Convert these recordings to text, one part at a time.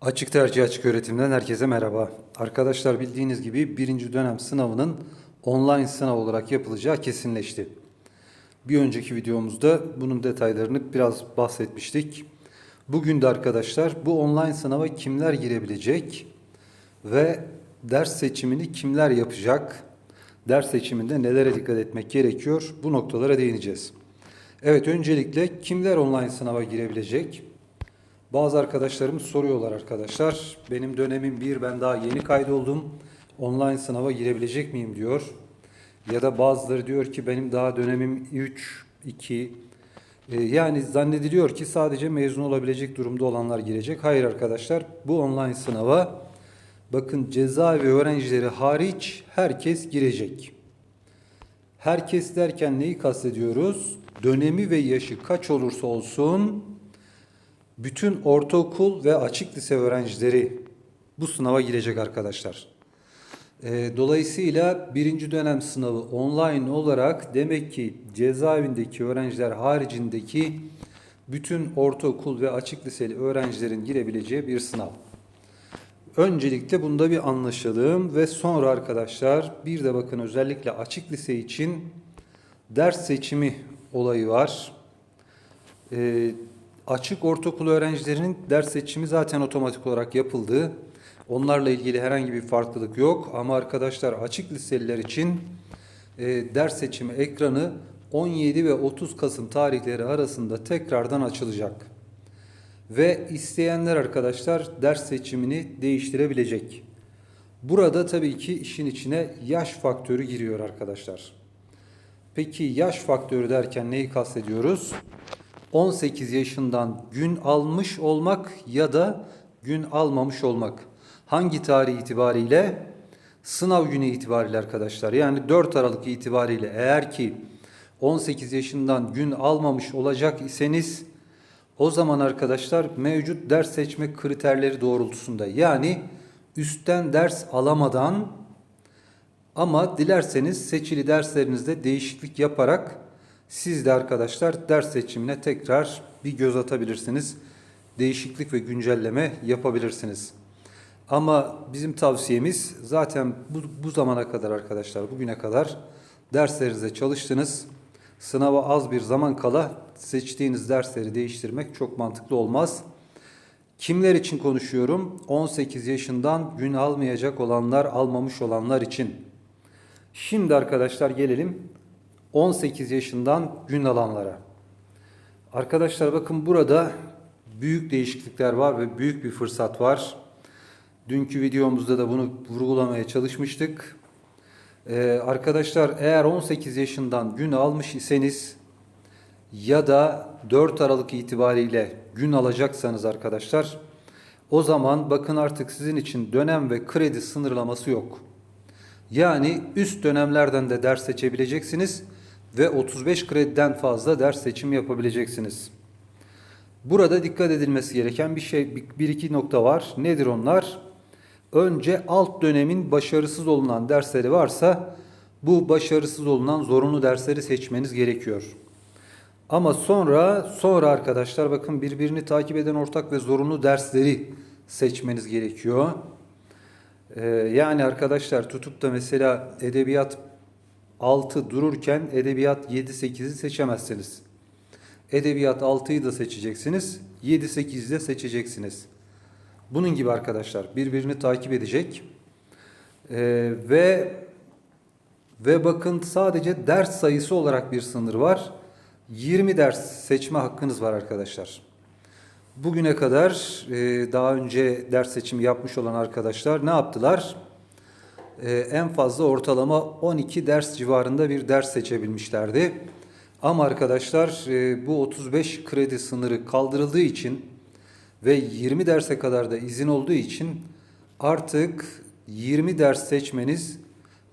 Açık tercih açık öğretimden herkese merhaba. Arkadaşlar bildiğiniz gibi birinci dönem sınavının online sınav olarak yapılacağı kesinleşti. Bir önceki videomuzda bunun detaylarını biraz bahsetmiştik. Bugün de arkadaşlar bu online sınava kimler girebilecek ve ders seçimini kimler yapacak? Ders seçiminde nelere dikkat etmek gerekiyor? Bu noktalara değineceğiz. Evet öncelikle kimler online sınava girebilecek? Bazı arkadaşlarımız soruyorlar arkadaşlar. Benim dönemim bir, ben daha yeni kaydoldum. Online sınava girebilecek miyim diyor. Ya da bazıları diyor ki benim daha dönemim 3, 2. Ee, yani zannediliyor ki sadece mezun olabilecek durumda olanlar girecek. Hayır arkadaşlar bu online sınava bakın cezaevi öğrencileri hariç herkes girecek. Herkes derken neyi kastediyoruz? Dönemi ve yaşı kaç olursa olsun bütün ortaokul ve açık lise öğrencileri bu sınava girecek arkadaşlar. Ee, dolayısıyla birinci dönem sınavı online olarak demek ki cezaevindeki öğrenciler haricindeki bütün ortaokul ve açık liseli öğrencilerin girebileceği bir sınav. Öncelikle bunda bir anlaşalım ve sonra arkadaşlar bir de bakın özellikle açık lise için ders seçimi olayı var. Ee, açık ortaokul öğrencilerinin ders seçimi zaten otomatik olarak yapıldı. Onlarla ilgili herhangi bir farklılık yok ama arkadaşlar açık liseliler için e, ders seçimi ekranı 17 ve 30 Kasım tarihleri arasında tekrardan açılacak. Ve isteyenler arkadaşlar ders seçimini değiştirebilecek. Burada tabii ki işin içine yaş faktörü giriyor arkadaşlar. Peki yaş faktörü derken neyi kastediyoruz? 18 yaşından gün almış olmak ya da gün almamış olmak. Hangi tarih itibariyle? Sınav günü itibariyle arkadaşlar. Yani 4 Aralık itibariyle eğer ki 18 yaşından gün almamış olacak iseniz o zaman arkadaşlar mevcut ders seçme kriterleri doğrultusunda yani üstten ders alamadan ama dilerseniz seçili derslerinizde değişiklik yaparak siz de arkadaşlar ders seçimine tekrar bir göz atabilirsiniz. Değişiklik ve güncelleme yapabilirsiniz. Ama bizim tavsiyemiz zaten bu, bu zamana kadar arkadaşlar bugüne kadar derslerinize çalıştınız. Sınava az bir zaman kala seçtiğiniz dersleri değiştirmek çok mantıklı olmaz. Kimler için konuşuyorum? 18 yaşından gün almayacak olanlar, almamış olanlar için. Şimdi arkadaşlar gelelim 18 yaşından gün alanlara. Arkadaşlar bakın burada büyük değişiklikler var ve büyük bir fırsat var. Dünkü videomuzda da bunu vurgulamaya çalışmıştık. Ee, arkadaşlar eğer 18 yaşından gün almış iseniz ya da 4 Aralık itibariyle gün alacaksanız arkadaşlar o zaman bakın artık sizin için dönem ve kredi sınırlaması yok. Yani üst dönemlerden de ders seçebileceksiniz ve 35 krediden fazla ders seçimi yapabileceksiniz. Burada dikkat edilmesi gereken bir şey bir iki nokta var. Nedir onlar? Önce alt dönemin başarısız olunan dersleri varsa bu başarısız olunan zorunlu dersleri seçmeniz gerekiyor. Ama sonra sonra arkadaşlar bakın birbirini takip eden ortak ve zorunlu dersleri seçmeniz gerekiyor. Ee, yani arkadaşlar tutup da mesela edebiyat 6 dururken edebiyat 7 8'i seçemezsiniz. Edebiyat 6'yı da seçeceksiniz. 7 8'i de seçeceksiniz. Bunun gibi arkadaşlar birbirini takip edecek. Ee, ve ve bakın sadece ders sayısı olarak bir sınır var. 20 ders seçme hakkınız var arkadaşlar. Bugüne kadar e, daha önce ders seçimi yapmış olan arkadaşlar ne yaptılar? E, en fazla ortalama 12 ders civarında bir ders seçebilmişlerdi. Ama arkadaşlar e, bu 35 kredi sınırı kaldırıldığı için ve 20 derse kadar da izin olduğu için artık 20 ders seçmeniz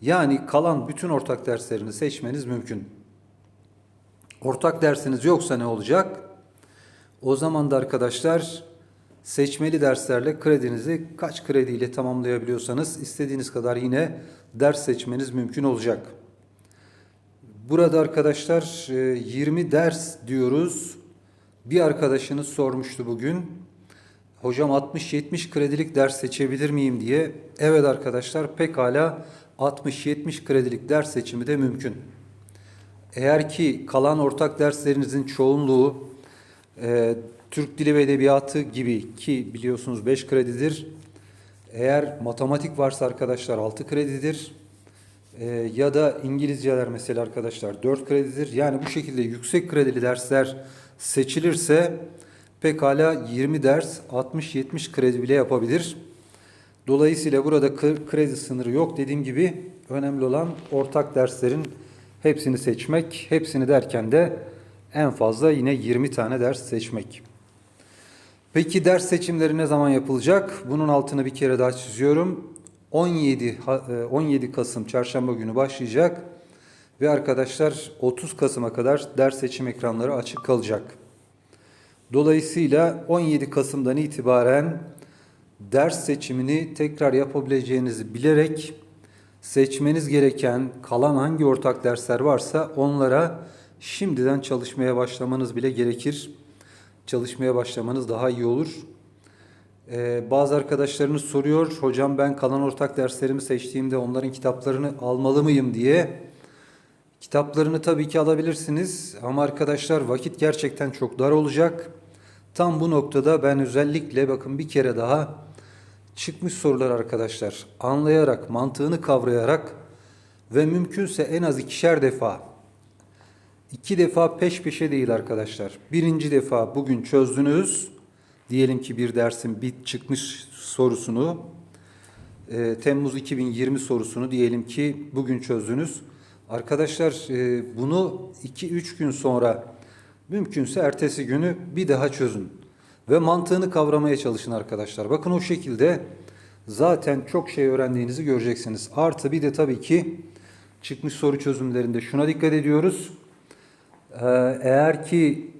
yani kalan bütün ortak derslerini seçmeniz mümkün. Ortak dersiniz yoksa ne olacak? O zaman da arkadaşlar seçmeli derslerle kredinizi kaç krediyle tamamlayabiliyorsanız istediğiniz kadar yine ders seçmeniz mümkün olacak. Burada arkadaşlar 20 ders diyoruz. Bir arkadaşınız sormuştu bugün. Hocam 60-70 kredilik ders seçebilir miyim diye. Evet arkadaşlar pekala 60-70 kredilik ders seçimi de mümkün. Eğer ki kalan ortak derslerinizin çoğunluğu e, Türk Dili ve Edebiyatı gibi ki biliyorsunuz 5 kredidir. Eğer matematik varsa arkadaşlar 6 kredidir. E, ya da İngilizceler mesela arkadaşlar 4 kredidir. Yani bu şekilde yüksek kredili dersler seçilirse pekala 20 ders 60-70 kredi bile yapabilir. Dolayısıyla burada kredi sınırı yok. Dediğim gibi önemli olan ortak derslerin hepsini seçmek. Hepsini derken de en fazla yine 20 tane ders seçmek. Peki ders seçimleri ne zaman yapılacak? Bunun altını bir kere daha çiziyorum. 17 ha- e, 17 Kasım çarşamba günü başlayacak ve arkadaşlar 30 Kasım'a kadar ders seçim ekranları açık kalacak. Dolayısıyla 17 Kasım'dan itibaren ders seçimini tekrar yapabileceğinizi bilerek seçmeniz gereken kalan hangi ortak dersler varsa onlara şimdiden çalışmaya başlamanız bile gerekir. Çalışmaya başlamanız daha iyi olur. Ee, bazı arkadaşlarınız soruyor, hocam ben kalan ortak derslerimi seçtiğimde onların kitaplarını almalı mıyım diye. Kitaplarını tabii ki alabilirsiniz ama arkadaşlar vakit gerçekten çok dar olacak. Tam bu noktada ben özellikle bakın bir kere daha çıkmış sorular arkadaşlar anlayarak, mantığını kavrayarak ve mümkünse en az ikişer defa iki defa peş peşe değil arkadaşlar. Birinci defa bugün çözdünüz. Diyelim ki bir dersin bir çıkmış sorusunu e, Temmuz 2020 sorusunu diyelim ki bugün çözdünüz. Arkadaşlar e, bunu 2-3 gün sonra mümkünse ertesi günü bir daha çözün. Ve mantığını kavramaya çalışın arkadaşlar. Bakın o şekilde zaten çok şey öğrendiğinizi göreceksiniz. Artı bir de tabii ki çıkmış soru çözümlerinde şuna dikkat ediyoruz. Ee, Eğer ki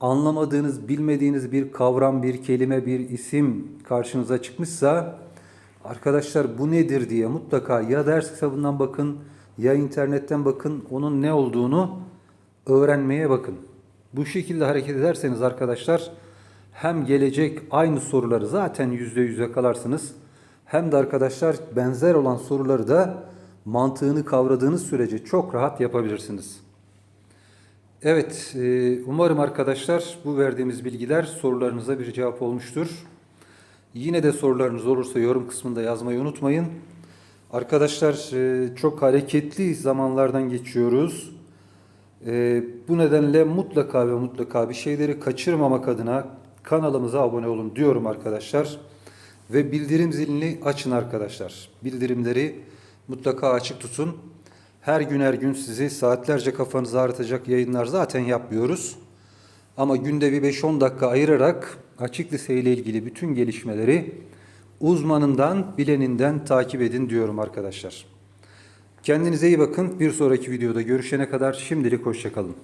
anlamadığınız, bilmediğiniz bir kavram, bir kelime, bir isim karşınıza çıkmışsa arkadaşlar bu nedir diye mutlaka ya ders kitabından bakın ya internetten bakın onun ne olduğunu öğrenmeye bakın. Bu şekilde hareket ederseniz arkadaşlar hem gelecek aynı soruları zaten yüzde yüz yakalarsınız. Hem de arkadaşlar benzer olan soruları da mantığını kavradığınız sürece çok rahat yapabilirsiniz. Evet, e, umarım arkadaşlar bu verdiğimiz bilgiler sorularınıza bir cevap olmuştur. Yine de sorularınız olursa yorum kısmında yazmayı unutmayın. Arkadaşlar e, çok hareketli zamanlardan geçiyoruz. E, Bu nedenle mutlaka ve mutlaka bir şeyleri kaçırmamak adına kanalımıza abone olun diyorum arkadaşlar. Ve bildirim zilini açın arkadaşlar. Bildirimleri mutlaka açık tutun. Her gün her gün sizi saatlerce kafanızı ağrıtacak yayınlar zaten yapmıyoruz. Ama günde bir 5-10 dakika ayırarak açık lise ilgili bütün gelişmeleri uzmanından, bileninden takip edin diyorum arkadaşlar. Kendinize iyi bakın. Bir sonraki videoda görüşene kadar şimdilik hoşçakalın.